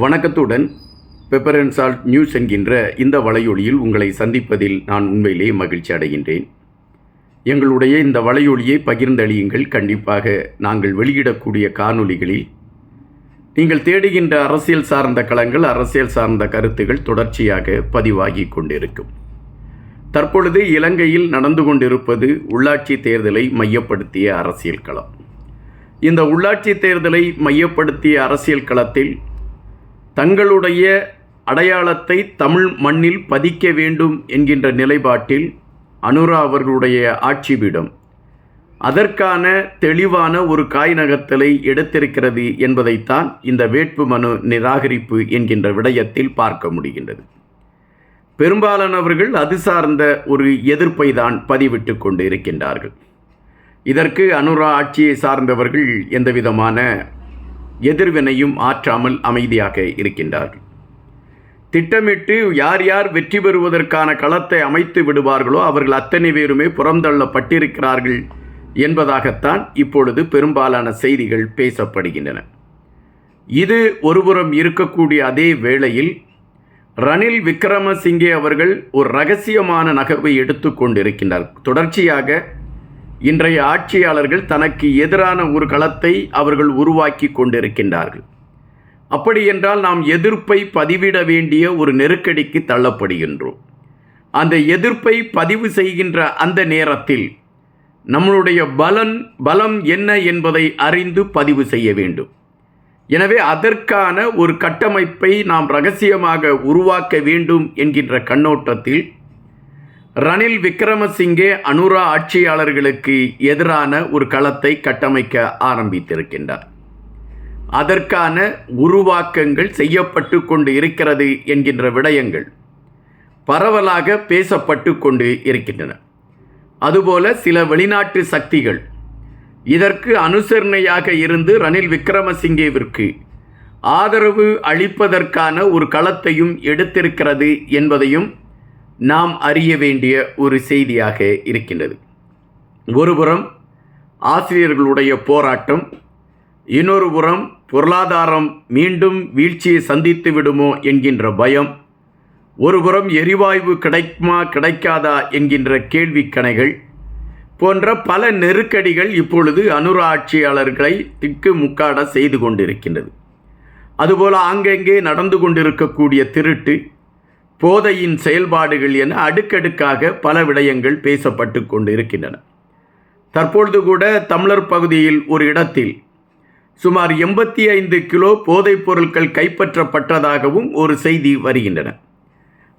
வணக்கத்துடன் pepper and salt news என்கின்ற இந்த வலையொலியில் உங்களை சந்திப்பதில் நான் உண்மையிலேயே மகிழ்ச்சி அடைகின்றேன். எங்களுடைய இந்த வலையொலியை பகிர்ந்தளியுங்கள். கண்டிப்பாக நாங்கள் வெளியிடக்கூடிய காணொளிகளில் நீங்கள் தேடுகின்ற அரசியல் சார்ந்த களங்கள் அரசியல் சார்ந்த கருத்துகள் தொடர்ச்சியாக பதிவாகி கொண்டிருக்கும். தற்பொழுது இலங்கையில் நடந்து கொண்டிருப்பது உள்ளாட்சி தேர்தலை மையப்படுத்திய அரசியல் களம். இந்த உள்ளாட்சி தேர்தலை மையப்படுத்திய அரசியல் களத்தில் தங்களுடைய அடையாளத்தை தமிழ் மண்ணில் பதிக்க வேண்டும் என்கின்ற நிலைப்பாட்டில் அனுரா அவர்களுடைய ஆட்சிபீடம் அதற்கான தெளிவான ஒரு காய் நகர்த்தலை எடுத்திருக்கிறது என்பதைத்தான் இந்த வேட்புமனு நிராகரிப்பு என்கின்ற விடயத்தில் பார்க்க முடிகின்றது. பெரும்பாலானவர்கள் அது சார்ந்த ஒரு எதிர்ப்பை தான் பதிவிட்டு கொண்டு இருக்கின்றார்கள். இதற்கு அனுரா ஆட்சியை சார்ந்தவர்கள் எந்தவிதமான எதிர்வினையும் ஆற்றாமல் அமைதியாக இருக்கின்றார்கள் திட்டமிட்டு யார் யார் வெற்றி பெறுவதற்கான களத்தை அமைத்து விடுவார்களோ அவர்கள் அத்தனை பேருமே புறந்தள்ளப்பட்டிருக்கிறார்கள் என்பதாகத்தான் இப்பொழுது பெரும்பாலான செய்திகள் பேசப்படுகின்றன. இது ஒருபுறம் இருக்கக்கூடிய அதே வேளையில் ரணில் விக்ரமசிங்கே அவர்கள் ஒரு ரகசியமான நகர்வை எடுத்துக்கொண்டிருக்கின்றார் தொடர்ச்சியாக இன்றைய ஆட்சியாளர்கள் தனக்கு எதிரான ஒரு களத்தை அவர்கள் உருவாக்கி கொண்டிருக்கின்றார்கள். அப்படி என்றால் நாம் எதிர்ப்பை பதிவிட வேண்டிய ஒரு நெருக்கடிக்கு தள்ளப்படுகின்றோம். அந்த எதிர்ப்பை பதிவு செய்கின்ற அந்த நேரத்தில் நம்மளுடைய பலன் பலம் என்ன என்பதை அறிந்து பதிவு செய்ய வேண்டும். எனவே அதற்கான ஒரு கட்டமைப்பை நாம் ரகசியமாக உருவாக்க வேண்டும் என்கின்ற கண்ணோட்டத்தில் ரணில் விக்ரமசிங்கே அனுரா ஆட்சியாளர்களுக்கு எதிரான ஒரு களத்தை கட்டமைக்க ஆரம்பித்திருக்கின்றார். அதற்கான உருவாக்கங்கள் செய்யப்பட்டு கொண்டு இருக்கிறது என்கின்ற விடயங்கள் பரவலாக பேசப்பட்டு கொண்டு இருக்கின்றன. அதுபோல சில வெளிநாட்டு சக்திகள் இதற்கு அனுசரணையாக இருந்து ரணில் விக்ரமசிங்கேவிற்கு ஆதரவு அளிப்பதற்கான ஒரு களத்தையும் எடுத்திருக்கிறது என்பதையும் நாம் அறிய வேண்டிய ஒரு செய்தியாக இருக்கின்றது. ஒருபுறம் ஆசிரியர்களுடைய போராட்டம் இன்னொரு புறம் பொருளாதாரம் மீண்டும் வீழ்ச்சியை சந்தித்து விடுமோ என்கின்ற பயம் ஒருபுறம் எரிவாயு கிடைக்குமா கிடைக்காதா என்கின்ற கேள்விக்கணைகள் போன்ற பல நெருக்கடிகள் இப்பொழுது அனுரா ஆட்சியாளர்களை திக்கு முக்காட செய்து கொண்டிருக்கின்றது. அதுபோல் ஆங்கெங்கே நடந்து கொண்டிருக்கக்கூடிய திருட்டு போதையின் செயல்பாடுகள் என அடுக்கடுக்காக பல விடயங்கள் பேசப்பட்டு கொண்டு இருக்கின்றன தற்பொழுது கூட தமிழர் பகுதியில் ஒரு இடத்தில் சுமார் எண்பத்தி ஐந்து கிலோ போதைப் பொருட்கள் கைப்பற்றப்பட்டதாகவும் ஒரு செய்தி வருகின்றன.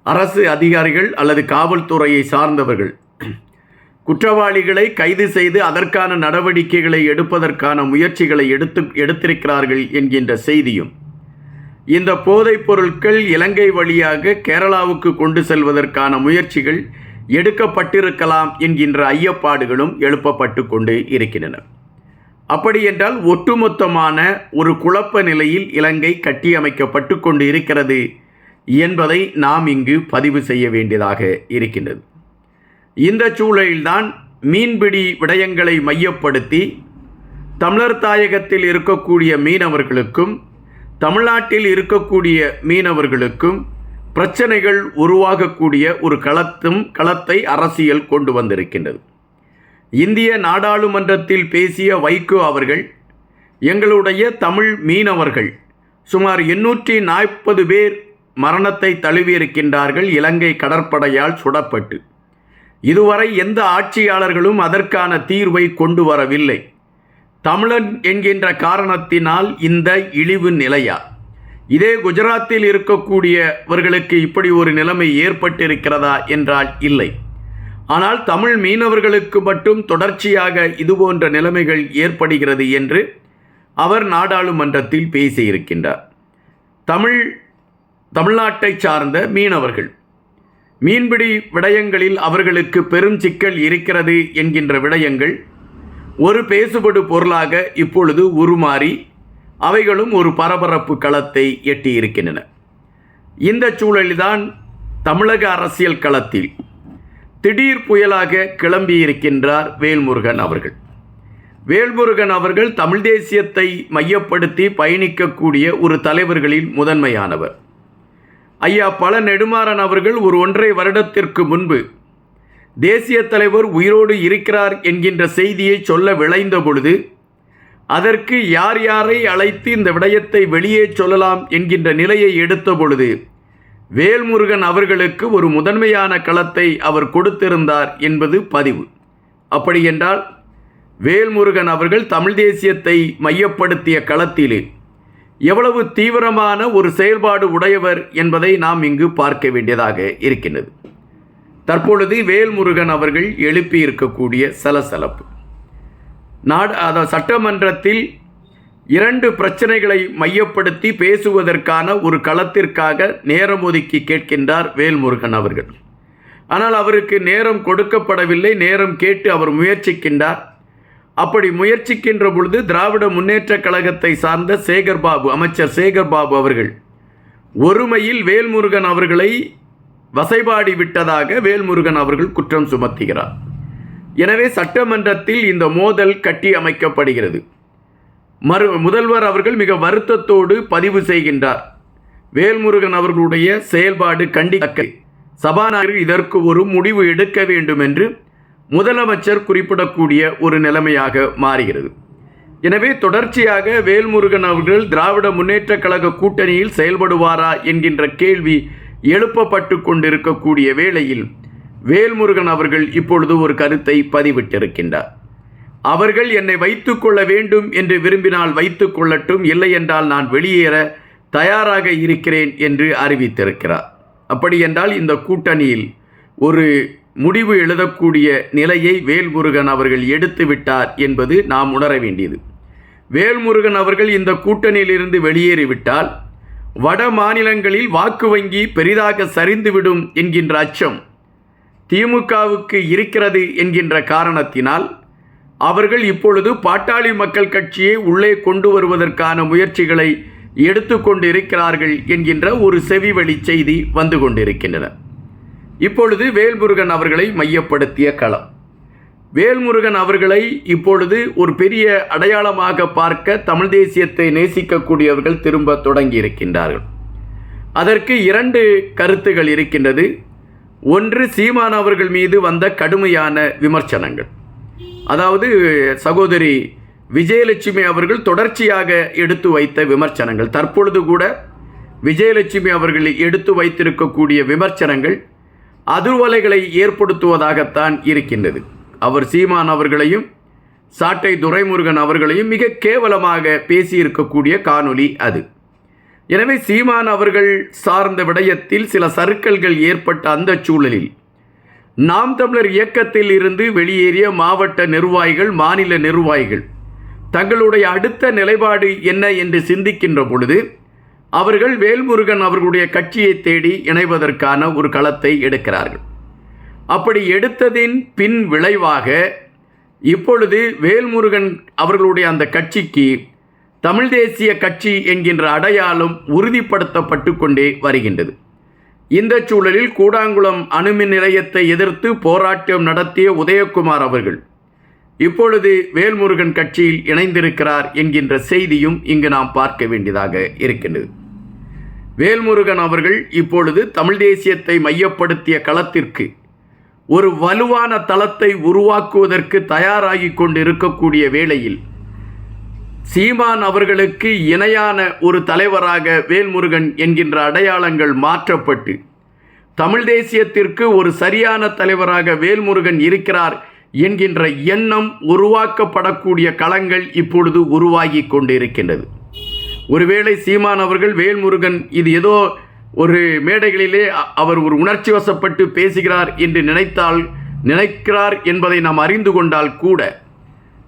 அரசு அதிகாரிகள் அல்லது காவல்துறையை சார்ந்தவர்கள் குற்றவாளிகளை கைது செய்து அதற்கான நடவடிக்கைகளை எடுப்பதற்கான முயற்சிகளை எடுத்து எடுத்திருக்கிறார்கள் என்கின்ற செய்தியும் இந்த போதைப் பொருட்கள் இலங்கை வழியாக கேரளாவுக்கு கொண்டு செல்வதற்கான முயற்சிகள் எடுக்கப்பட்டிருக்கலாம் என்கின்ற ஐயப்பாடுகளும் எழுப்பப்பட்டு கொண்டு இருக்கின்றன. அப்படியென்றால் ஒட்டுமொத்தமான ஒரு குழப்ப நிலையில் இலங்கை கட்டியமைக்கப்பட்டு கொண்டு இருக்கிறது என்பதை நாம் இங்கு பதிவு செய்ய வேண்டியதாக இருக்கின்றது. இந்த சூழலில்தான் மீன்பிடி விடயங்களை மையப்படுத்தி தமிழர் தாயகத்தில் இருக்கக்கூடிய மீனவர்களுக்கும் தமிழ்நாட்டில் இருக்கக்கூடிய மீனவர்களுக்கும் பிரச்சனைகள் உருவாகக்கூடிய ஒரு களத்தும் களத்தை அரசியல் கொண்டு வந்திருக்கின்றது. இந்திய நாடாளுமன்றத்தில் பேசிய வைகோ அவர்கள் எங்களுடைய தமிழ் மீனவர்கள் சுமார் எண்ணூற்றி நாற்பது பேர் மரணத்தை தழுவியிருக்கின்றார்கள் இலங்கை கடற்படையால் சுடப்பட்டு. இதுவரை எந்த ஆட்சியாளர்களும் அதற்கான தீர்வை கொண்டு வரவில்லை. தமிழன் என்கின்ற காரணத்தினால் இந்த இழிவு நிலையா? இதே குஜராத்தில் இருக்கக்கூடியவர்களுக்கு இப்படி ஒரு நிலைமை ஏற்பட்டிருக்கிறதா என்றால் இல்லை. ஆனால் தமிழ் மீனவர்களுக்கு மட்டும் தொடர்ச்சியாக இதுபோன்ற நிலைமைகள் ஏற்படுகிறது என்று அவர் நாடாளுமன்றத்தில் பேசியிருக்கின்றார். தமிழ் தமிழ்நாட்டை சார்ந்த மீனவர்கள். மீன்பிடி விடயங்களில் அவர்களுக்கு பெரும் சிக்கல் இருக்கிறது என்கின்ற விடயங்கள் ஒரு பேசுபடு பொருளாக இப்பொழுது உருமாறி அவைகளும் ஒரு பரபரப்பு களத்தை எட்டியிருக்கின்றன. இந்த சூழலில்தான் தமிழக அரசியல் களத்தில் திடீர் புயலாக கிளம்பியிருக்கின்றார் வேல்முருகன் அவர்கள். வேல்முருகன் அவர்கள் தமிழ் தேசியத்தை மையப்படுத்தி பயணிக்கக்கூடிய ஒரு தலைவர்களில் முதன்மையானவர். ஐயா பல நெடுமாறன் அவர்கள் ஒரு ஒன்றரை வருடத்திற்கு முன்பு தேசிய தலைவர் உயிரோடு இருக்கிறார் என்கின்ற செய்தியை சொல்ல விளைந்த பொழுது அதற்கு யார் யாரை அழைத்து இந்த விடயத்தை வெளியே சொல்லலாம் என்கின்ற நிலையை எடுத்த பொழுது வேல்முருகன் அவர்களுக்கு ஒரு முதன்மையான களத்தை அவர் கொடுத்திருந்தார் என்பது பதிவு. அப்படியென்றால் வேல்முருகன் அவர்கள் தமிழ் தேசியத்தை மையப்படுத்திய களத்திலே எவ்வளவு தீவிரமான ஒரு செயல்பாடு உடையவர் என்பதை நாம் இங்கு பார்க்க வேண்டியதாக இருக்கின்றது. தற்பொழுது வேல்முருகன் அவர்கள் எழுப்பி இருக்கக்கூடிய சலசலப்பு. நாடு அத சட்டமன்றத்தில் இரண்டு பிரச்சனைகளை மையப்படுத்தி பேசுவதற்கான ஒரு களத்திற்காக நேரம் ஒதுக்கி கேட்கின்றார் வேல்முருகன் அவர்கள். ஆனால் அவருக்கு நேரம் கொடுக்கப்படவில்லை நேரம் கேட்டு அவர் முயற்சிக்கின்றார். அப்படி முயற்சிக்கின்ற பொழுது திராவிட முன்னேற்ற கழகத்தை சார்ந்த சேகர்பாபு அமைச்சர் சேகர்பாபு அவர்கள் ஒருமையில் வேல்முருகன் அவர்களை வசைபாடி விட்டதாக வேல்முருகன் அவர்கள் குற்றம் சுமத்துகிறார். எனவே சட்டமன்றத்தில் இந்த மோதல் கட்டி அமைக்கப்படுகிறது. மறு முதல்வர் அவர்கள் மிக வருத்தத்தோடு பதிவு செய்கின்றார். வேல்முருகன் அவர்களுடைய செயல்பாடு கண்டிக்க சபாநாயகர் இதற்கு ஒரு முடிவு எடுக்க வேண்டும் என்று முதலமைச்சர் குறிப்பிடக்கூடிய ஒரு நிலைமையாக மாறுகிறது. எனவே தொடர்ச்சியாக வேல்முருகன் அவர்கள் திராவிட முன்னேற்றக் கழக கூட்டணியில் செயல்படுவாரா என்கின்ற கேள்வி எழுப்பப்பட்டு கொண்டிருக்கக்கூடிய வேளையில் வேல்முருகன் அவர்கள் இப்பொழுது ஒரு கருத்தை பதிவிட்டிருக்கின்றார். அவர்கள் என்னை வைத்துக்கொள்ள வேண்டும் என்று விரும்பினால் வைத்துக் கொள்ளட்டும் இல்லை என்றால் நான் வெளியேற தயாராக இருக்கிறேன் என்று அறிவித்திருக்கிறார். அப்படி என்றால் இந்த கூட்டணியில் ஒரு முடிவு எழுதக்கூடிய நிலையை வேல்முருகன் அவர்கள் எடுத்து விட்டார் என்பது நாம் உணர வேண்டியது. வேல்முருகன் அவர்கள் இந்த கூட்டணியிலிருந்து வெளியேறிவிட்டால் வட மாநிலங்களில் வாக்கு வங்கி பெரிதாக சரிந்துவிடும் என்கின்ற அச்சம் திமுகவுக்கு இருக்கிறது என்கின்ற காரணத்தினால் அவர்கள் இப்பொழுது பாட்டாளி மக்கள் கட்சியை உள்ளே கொண்டு வருவதற்கான முயற்சிகளை எடுத்துக்கொண்டு இருக்கிறார்கள் என்கின்ற ஒரு செவிவழி செய்தி வந்து கொண்டிருக்கின்றன. இப்பொழுது வேல்முருகன் அவர்களை மையப்படுத்திய களம். வேல்முருகன் அவர்களை இப்பொழுது ஒரு பெரிய அடையாளமாக பார்க்க தமிழ் தேசியத்தை நேசிக்கக்கூடியவர்கள் திரும்ப தொடங்கி இருக்கின்றார்கள் அதற்கு இரண்டு கருத்துகள் இருக்கின்றது. ஒன்று சீமான் அவர்கள் மீது வந்த கடுமையான விமர்சனங்கள். அதாவது சகோதரி விஜயலட்சுமி அவர்கள் தொடர்ச்சியாக எடுத்து வைத்த விமர்சனங்கள். தற்பொழுது கூட விஜயலட்சுமி அவர்கள் எடுத்து வைத்திருக்கக்கூடிய விமர்சனங்கள் அதிர்வலைகளை ஏற்படுத்துவதாகத்தான் இருக்கின்றது. அவர் சீமான் அவர்களையும் சாட்டை துரைமுருகன் அவர்களையும் மிக கேவலமாக பேசியிருக்கக்கூடிய காணொலி அது. எனவே சீமான் அவர்கள் சார்ந்த விடயத்தில் சில சறுக்கல்கள் ஏற்பட்ட அந்த சூழலில் நாம் தமிழர் இயக்கத்தில் இருந்து வெளியேறிய மாவட்ட நிர்வாகிகள் மாநில நிர்வாகிகள் தங்களுடைய அடுத்த நிலைப்பாடு என்ன என்று சிந்திக்கின்ற பொழுது அவர்கள் வேல்முருகன் அவர்களுடைய கட்சியை தேடி இணைவதற்கான ஒரு களத்தை எடுக்கிறார்கள். அப்படி எடுத்ததின் பின் விளைவாக இப்பொழுது வேல்முருகன் அவர்களுடைய அந்த கட்சிக்கு தமிழ் தேசிய கட்சி என்கின்ற அடையாளம் உறுதிப்படுத்தப்பட்டு கொண்டே வருகின்றது. இந்த சூழலில் கூடாங்குளம் அணுமின் நிலையத்தை எதிர்த்து போராட்டம் நடத்திய உதயகுமார் அவர்கள் இப்பொழுது வேல்முருகன் கட்சியில் இணைந்திருக்கிறார் என்கின்ற செய்தியும் இங்கு நாம் பார்க்க வேண்டியதாக இருக்கின்றது. வேல்முருகன் அவர்கள் இப்பொழுது தமிழ் தேசியத்தை மையப்படுத்திய களத்திற்கு ஒரு வலுவான தளத்தை உருவாக்குவதற்கு தயாராகி கொண்டு இருக்கக்கூடிய வேளையில் சீமான் அவர்களுக்கு இணையான ஒரு தலைவராக வேல்முருகன் என்கின்ற அடையாளங்கள் மாற்றப்பட்டு தமிழ் தேசியத்திற்கு ஒரு சரியான தலைவராக வேல்முருகன் இருக்கிறார் என்கின்ற எண்ணம் உருவாக்கப்படக்கூடிய களங்கள் இப்பொழுது உருவாகி கொண்டிருக்கின்றது. ஒருவேளை சீமான் அவர்கள் வேல்முருகன் இது ஏதோ ஒரு மேடைகளிலே அவர் ஒரு உணர்ச்சி வசப்பட்டு பேசுகிறார் என்று நினைத்தால் நினைக்கிறார் என்பதை நாம் அறிந்து கொண்டால் கூட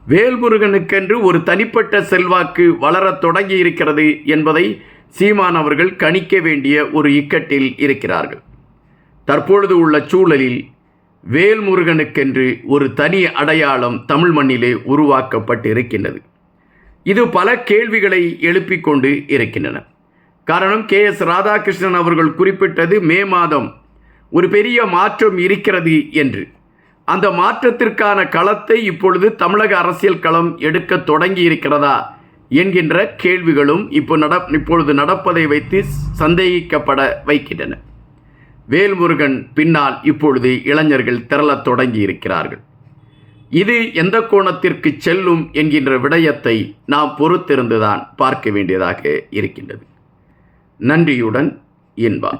வேல்முருகனுக்கென்று ஒரு தனிப்பட்ட செல்வாக்கு வளரத் தொடங்கி இருக்கிறது என்பதை சீமான் அவர்கள் கணிக்க வேண்டிய ஒரு இக்கட்டில் இருக்கிறார்கள். தற்பொழுது உள்ள சூழலில் வேல்முருகனுக்கென்று ஒரு தனி அடையாளம் தமிழ் மண்ணிலே உருவாக்கப்பட்டு இருக்கின்றது இது பல கேள்விகளை எழுப்பிக் கொண்டு இருக்கின்றன. காரணம் கே எஸ் ராதாகிருஷ்ணன் அவர்கள் குறிப்பிட்டது மே மாதம். ஒரு பெரிய மாற்றம் இருக்கிறது என்று. அந்த மாற்றத்திற்கான களத்தை இப்பொழுது தமிழக அரசியல் களம் எடுக்க தொடங்கி இருக்கிறதா என்கின்ற கேள்விகளும் இப்போ நட இப்பொழுது நடப்பதை வைத்து சந்தேகிக்கப்பட வைக்கின்றன. வேல்முருகன் பின்னால் இப்பொழுது இளைஞர்கள் திரளத் தொடங்கி இருக்கிறார்கள் இது எந்த கோணத்திற்கு செல்லும் என்கின்ற விடயத்தை நாம் பொறுத்திருந்துதான் பார்க்க வேண்டியதாக இருக்கின்றது. நன்றியுடன் இன்பா